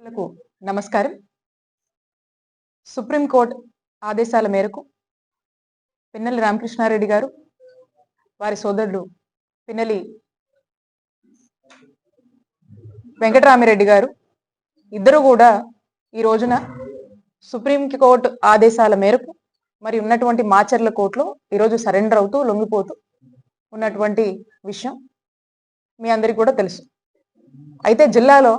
లకు నమస్కారం. సుప్రీంకోర్టు ఆదేశాల మేరకు పిన్నెల్లి రామకృష్ణారెడ్డి గారు వారి సోదరుడు పిన్నెలి వెంకటరామిరెడ్డి గారు ఇద్దరు కూడా ఈ రోజున సుప్రీం కోర్టు ఆదేశాల మేరకు మరి ఉన్నటువంటి మాచర్ల కోర్టులో ఈరోజు సరెండర్ అవుతూ లొంగిపోతూ ఉన్నటువంటి విషయం మీ అందరికీ కూడా తెలుసు. అయితే జిల్లాలో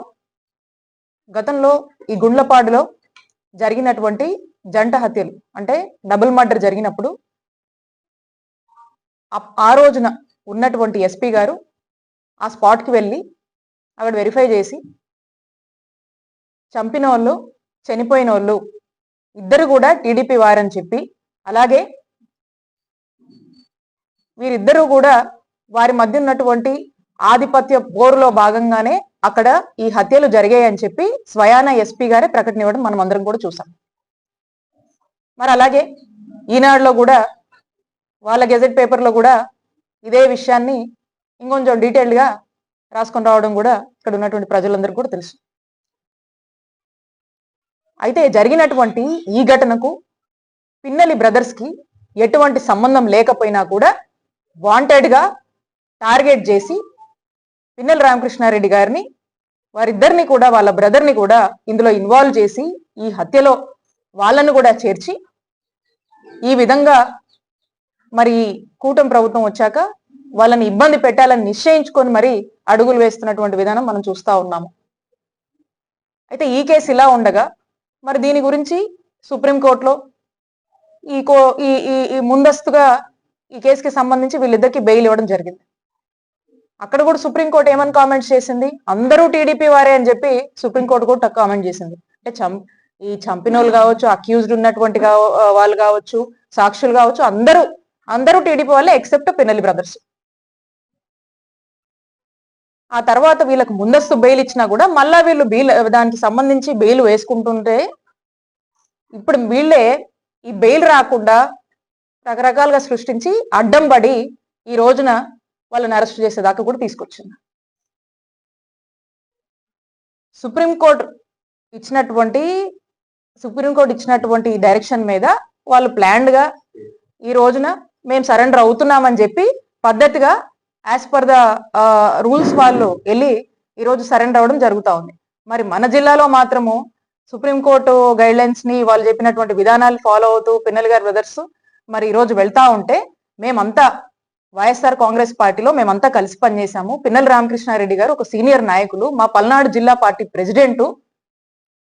గతంలో ఈ గుండ్లపాడులో జరిగినటువంటి జంట హత్యలు అంటే డబుల్ మర్డర్ జరిగినప్పుడు ఆ రోజున ఉన్నటువంటి ఎస్పీ గారు ఆ స్పాట్కి వెళ్ళి అక్కడ వెరిఫై చేసి చంపిన వాళ్ళు చనిపోయిన వాళ్ళు ఇద్దరు కూడా టీడీపీ వారని చెప్పి అలాగే వీరిద్దరూ కూడా వారి మధ్య ఉన్నటువంటి ఆధిపత్య పోరులో భాగంగానే అక్కడ ఈ హత్యలు జరిగాయని చెప్పి స్వయాన ఎస్పీ గారే ప్రకటన ఇవ్వడం మనం అందరం కూడా చూసాం. మరి అలాగే ఈనాడులో కూడా వాళ్ళ గెజెట్ పేపర్లో కూడా ఇదే విషయాన్ని ఇంకొంచెం డీటెయిల్డ్గా రాసుకొని రావడం కూడా ఇక్కడ ఉన్నటువంటి ప్రజలందరికీ కూడా తెలుసు. అయితే జరిగినటువంటి ఈ ఘటనకు పిన్నలి బ్రదర్స్కి ఎటువంటి సంబంధం లేకపోయినా కూడా వాంటెడ్గా టార్గెట్ చేసి పిన్నెల రామకృష్ణారెడ్డి గారిని వారిద్దరిని కూడా వాళ్ళ బ్రదర్ని కూడా ఇందులో ఇన్వాల్వ్ చేసి ఈ హత్యలో వాళ్ళను కూడా చేర్చి ఈ విధంగా మరి కూటమి ప్రభుత్వం వచ్చాక వాళ్ళని ఇబ్బంది పెట్టాలని నిశ్చయించుకొని మరి అడుగులు వేస్తున్నటువంటి విధానం మనం చూస్తా ఉన్నాము. అయితే ఈ కేసు ఇలా ఉండగా మరి దీని గురించి సుప్రీంకోర్టులో ఈ కో ఈ ఈ- ఈ ముందస్తుగా ఈ కేసుకి సంబంధించి వీళ్ళిద్దరికి బెయిల్ ఇవ్వడం జరిగింది. అక్కడ కూడా సుప్రీంకోర్టు ఏమని కామెంట్స్ చేసింది? అందరూ టీడీపీ వారే అని చెప్పి సుప్రీంకోర్టు కూడా కామెంట్ చేసింది. అంటే చం ఈ చంపిన వాళ్ళు కావచ్చు అక్యూజ్డ్ ఉన్నటువంటి వాళ్ళు కావచ్చు సాక్షులు కావచ్చు అందరూ అందరూ టీడీపీ వాళ్ళే ఎక్సెప్ట్ పిన్నెల్లి బ్రదర్స్ ఆ తర్వాత వీళ్ళకి ముందస్తు బెయిల్ ఇచ్చినా కూడా మళ్ళా వీళ్ళు బెయిల్ దానికి సంబంధించి బెయిల్ వేసుకుంటుంటే ఇప్పుడు వీళ్ళే ఈ బెయిల్ రాకుండా రకరకాలుగా సృష్టించి అడ్డం పడి ఈ రోజున వాళ్ళని అరెస్ట్ చేసేదాకా కూడా తీసుకొచ్చింది. సుప్రీంకోర్టు ఇచ్చినటువంటి సుప్రీంకోర్టు ఇచ్చినటువంటి డైరెక్షన్ మీద వాళ్ళు ప్లాన్డ్గా ఈ రోజున మేము సరెండర్ అవుతున్నామని చెప్పి పద్ధతిగా యాజ్ పర్ ద రూల్స్ వాళ్ళు వెళ్ళి ఈరోజు సరెండర్ అవ్వడం జరుగుతూ ఉంది. మరి మన జిల్లాలో మాత్రము సుప్రీంకోర్టు గైడ్ లైన్స్ని వాళ్ళు చెప్పినటువంటి విధానాలు ఫాలో అవుతూ పిన్నెల్ గారి బ్రదర్స్ మరి ఈరోజు వెళ్తా ఉంటే మేమంతా వైఎస్ఆర్ కాంగ్రెస్ పార్టీలో మేమంతా కలిసి పనిచేశాము. పిన్నెల రామకృష్ణారెడ్డి గారు ఒక సీనియర్ నాయకులు మా పల్నాడు జిల్లా పార్టీ ప్రెసిడెంట్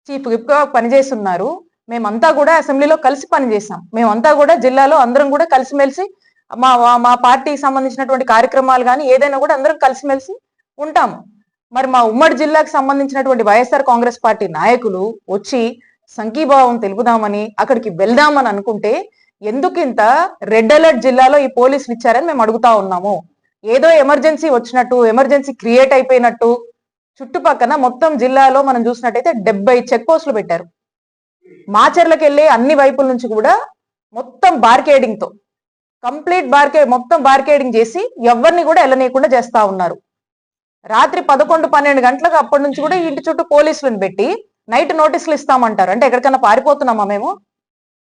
చీఫ్ విప్గా పనిచేస్తున్నారు. మేమంతా కూడా అసెంబ్లీలో కలిసి పనిచేసాం మేమంతా కూడా జిల్లాలో అందరం కూడా కలిసిమెలిసి మా మా- మా పార్టీకి సంబంధించినటువంటి కార్యక్రమాలు కానీ ఏదైనా కూడా అందరం కలిసిమెలిసి ఉంటాము. మరి మా ఉమ్మడి జిల్లాకు సంబంధించినటువంటి వైఎస్ఆర్ కాంగ్రెస్ పార్టీ నాయకులు వచ్చి సంఘీభావం తెలుపుదామని అక్కడికి వెళ్దామని అనుకుంటే ఎందుకింత రెడ్ అలర్ట్ జిల్లాలో ఈ పోలీసులు ఇచ్చారని మేము అడుగుతా ఉన్నాము. ఏదో ఎమర్జెన్సీ వచ్చినట్టు ఎమర్జెన్సీ క్రియేట్ అయిపోయినట్టు చుట్టుపక్కన మొత్తం జిల్లాలో మనం చూసినట్టయితే డెబ్బై చెక్ పోస్టులు పెట్టారు. మాచర్లకు వెళ్ళే అన్ని వైపుల నుంచి కూడా మొత్తం బార్కేడింగ్తో కంప్లీట్ బార్కే మొత్తం బార్కేడింగ్ చేసి ఎవరిని కూడా వెళ్ళనీయకుండా చేస్తా ఉన్నారు. రాత్రి పదకొండు పన్నెండు గంటలకు అప్పటి నుంచి కూడా ఇంటి చుట్టూ పోలీసులను పెట్టి నైట్ నోటీసులు ఇస్తామంటారు. అంటే ఎక్కడికైనా పారిపోతున్నామా మేము?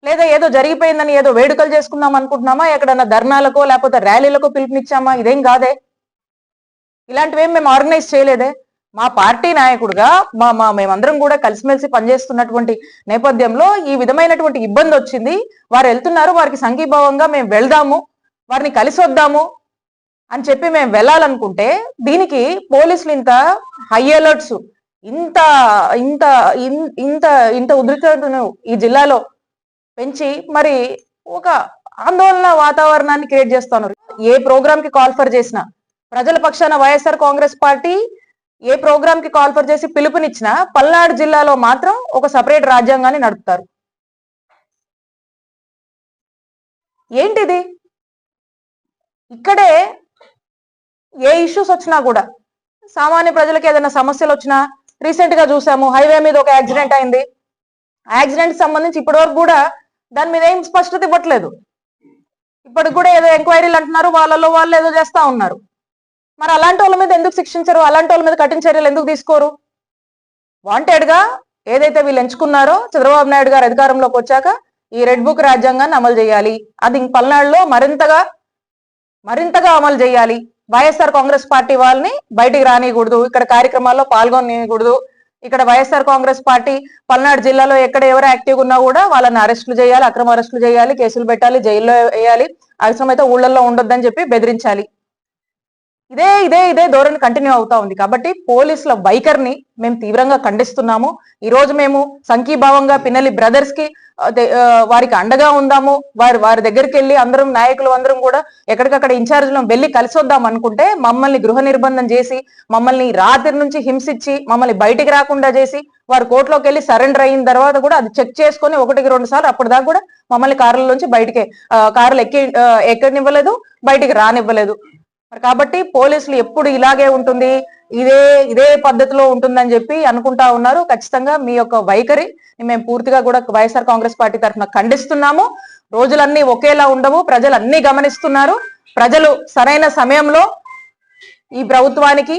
లేదా ఏదో జరిగిపోయిందని ఏదో వేడుకలు చేసుకుందాం అనుకుంటున్నామా? ఎక్కడన్నా ధర్నాలకో లేకపోతే ర్యాలీలకో పిలుపునిచ్చామా? ఇదేం కాదే. ఇలాంటివేం మేము ఆర్గనైజ్ చేయలేదే. మా పార్టీ నాయకుడుగా మా మా మేమందరం కూడా కలిసిమెలిసి పనిచేస్తున్నటువంటి నేపథ్యంలో ఈ విధమైనటువంటి ఇబ్బంది వచ్చింది. వారు వెళ్తున్నారు వారికి సంఘీభావంగా మేము వెళ్దాము వారిని కలిసి వద్దాము అని చెప్పి మేము వెళ్ళాలనుకుంటే దీనికి పోలీసులు ఇంత హై అలర్ట్స్ ఇంత ఇంత ఇన్- ఇంత ఇంత ఉద్రిక్తతను ఈ జిల్లాలో పెంచి మరి ఒక ఆందోళన వాతావరణాన్ని క్రియేట్ చేస్తున్నారు. ఏ ప్రోగ్రామ్కి కాల్ఫర్ చేసినా? ప్రజల పక్షాన వైఎస్ఆర్ కాంగ్రెస్ పార్టీ ఏ ప్రోగ్రామ్కి కాల్ఫర్ చేసి పిలుపునిచ్చినా పల్నాడు జిల్లాలో మాత్రం ఒక సపరేట్ రాజ్యాంగాన్ని నడుపుతారు. ఏంటిది? ఇక్కడే ఏ ఇష్యూస్ వచ్చినా కూడా సామాన్య ప్రజలకు ఏదైనా సమస్యలు వచ్చినా రీసెంట్గా చూసాము హైవే మీద ఒక యాక్సిడెంట్ అయింది. యాక్సిడెంట్ సంబంధించి ఇప్పటి వరకు కూడా దాని మీద ఏం స్పష్టత ఇవ్వట్లేదు. ఇప్పటికి కూడా ఏదో ఎంక్వైరీలు అంటున్నారు వాళ్ళలో వాళ్ళు ఏదో చేస్తా ఉన్నారు. మరి అలాంటి వాళ్ళ మీద ఎందుకు శిక్షించరు? అలాంటి వాళ్ళ మీద కఠిన చర్యలు ఎందుకు తీసుకోరు? వాంటెడ్గా ఏదైతే వీళ్ళు ఎంచుకున్నారో చంద్రబాబు నాయుడు గారు అధికారంలోకి వచ్చాక ఈ రెడ్ బుక్ రాజ్యాంగాన్ని అమలు చేయాలి. అది పల్నాడులో మరింతగా మరింతగా అమలు చేయాలి. వైఎస్ఆర్ కాంగ్రెస్ పార్టీ వాళ్ళని బయటికి రానియకూడదు. ఇక్కడ కార్యక్రమాల్లో పాల్గొనకూడదు ఇక్కడ వైఎస్ఆర్ కాంగ్రెస్ పార్టీ పల్నాడు జిల్లాలో ఎక్కడ ఎవరు యాక్టివ్ ఉన్నా కూడా వాళ్ళని అరెస్టులు చేయాలి అక్రమ అరెస్టులు చేయాలి కేసులు పెట్టాలి జైల్లో వేయాలి. అవసరమైతే ఊళ్ళల్లో ఉండొద్దని చెప్పి బెదిరించాలి. ఇదే ఇదే ఇదే ధోరణి కంటిన్యూ అవుతా ఉంది. కాబట్టి పోలీసుల వైఖరిని మేము తీవ్రంగా ఖండిస్తున్నాము. ఈ రోజు మేము సంఘీభావంగా పిన్నెల్లి బ్రదర్స్కి వారికి అండగా ఉందాము. వారి వారి దగ్గరికి వెళ్ళి అందరం నాయకులు అందరం కూడా ఎక్కడికక్కడ ఇన్ఛార్జ్లో వెళ్ళి కలిసి వద్దాం అనుకుంటే మమ్మల్ని గృహ నిర్బంధం చేసి మమ్మల్ని రాత్రి నుంచి హింసించి మమ్మల్ని బయటికి రాకుండా చేసి వారు కోర్టులోకి వెళ్ళి సరెండర్ అయిన తర్వాత కూడా అది చెక్ చేసుకొని ఒకటికి రెండు సార్లు అప్పటిదాకా కూడా మమ్మల్ని కార్లలోంచి బయటికి కార్లు ఎక్కి ఆ, బయటికి రానివ్వలేదు. మరి కాబట్టి పోలీసులు ఎప్పుడు ఇలాగే ఉంటుంది ఇదే ఇదే పద్ధతిలో ఉంటుందని చెప్పి అనుకుంటా ఉన్నారు. ఖచ్చితంగా మీ యొక్క వైఖరి మేము పూర్తిగా కూడా వైఎస్ఆర్ కాంగ్రెస్ పార్టీ తరఫున ఖండిస్తున్నాము. రోజులన్నీ ఒకేలా ఉండవు ప్రజలు అన్ని గమనిస్తున్నారు. ప్రజలు సరైన సమయంలో ఈ ప్రభుత్వానికి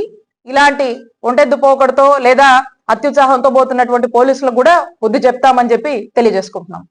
ఇలాంటి ఒంటెద్దు పోకడతో లేదా అత్యుత్సాహంతో పోతున్నటువంటి పోలీసులకు కూడా బుద్ధి చెప్తామని చెప్పి తెలియజేసుకుంటున్నాం.